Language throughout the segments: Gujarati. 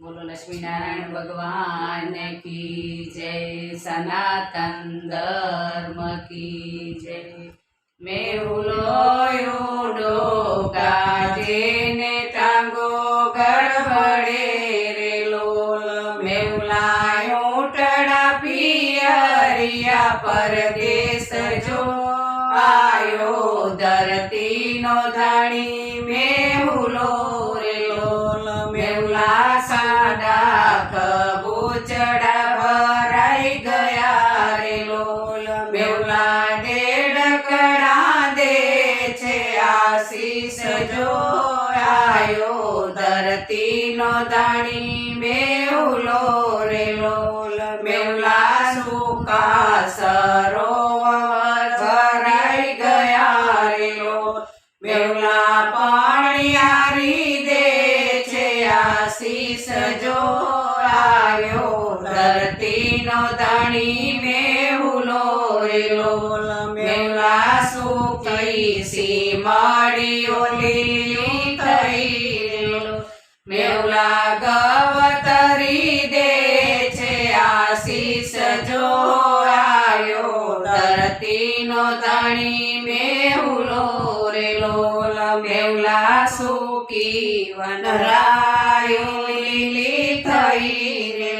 બોલો લક્ષ્મીનારાયણ ભગવાન કી જય, સનાતન ધર્મ કી જય. મેહુલો ડોકા જેને ટાંગો ગડબડે રે લોલ. મેહુલાયો ટડા પિયરિયા પરદેશ જો. આયો ધરતીનો ધણી મેહુલો રે લોલ. મેહુલા સાડા કબૂચડા ભરાઈ ગયા રે લોલ. મેહુલા દેડકડા દે છે આશીષ જો આયો. ધરતીનો દાણી મેહુલો રે લોલ. મેહુલા સુકા સરોવર આશીષ જો આવ્યો ધરતીનો ધણી મેહુલો રેલો. મેલા સુખી સી માડી ઓલી થઈ મેવલા ગવતરી દે છે આશીષ જો આવ્યો ધરતીનો ધણી મેહુલો રેલો. મેવલા સુખી સુકી વનરાયો દાણી થઈ રે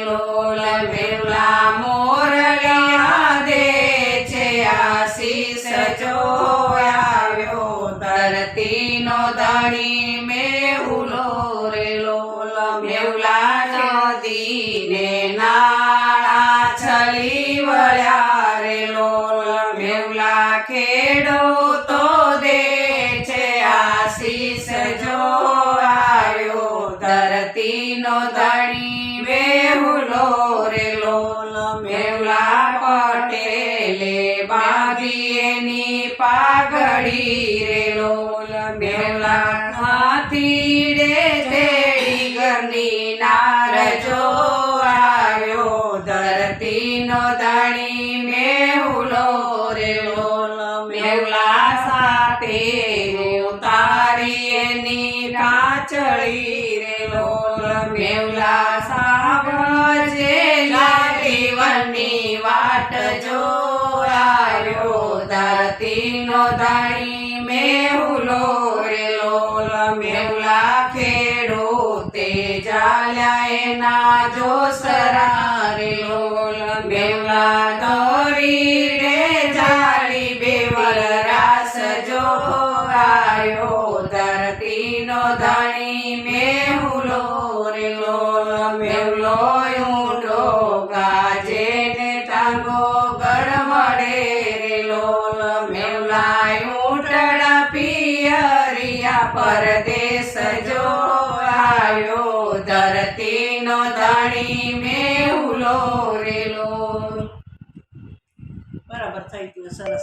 લોલ ધણી મેહુલો રે લોલ મેહુલા પટેલે બાંધીએની પાઘડી રે લોલ. મેહુલા હાથીડે તેડી ઘરની નાર જો આવ્યો ધરતીનો ધણી મેહુલો રે લોલ. ધણી મેહુલો રે લોલ મેહુલા ખેડૂતે ચાલ્યા ના જો સરા રે લોલ મેહુલા દોરી રે ચાલી બેવલ રાસ જો આવ્યો ધરતીનો ધણી મેહુલો રે લોલ મેહુલો ઊંડો ગાજે ને ટાંગો પરદેશ જો આવ્યો ધરતીનો ધણી મેહુલો રેલો. બરાબર થઈ ગયું સરસ.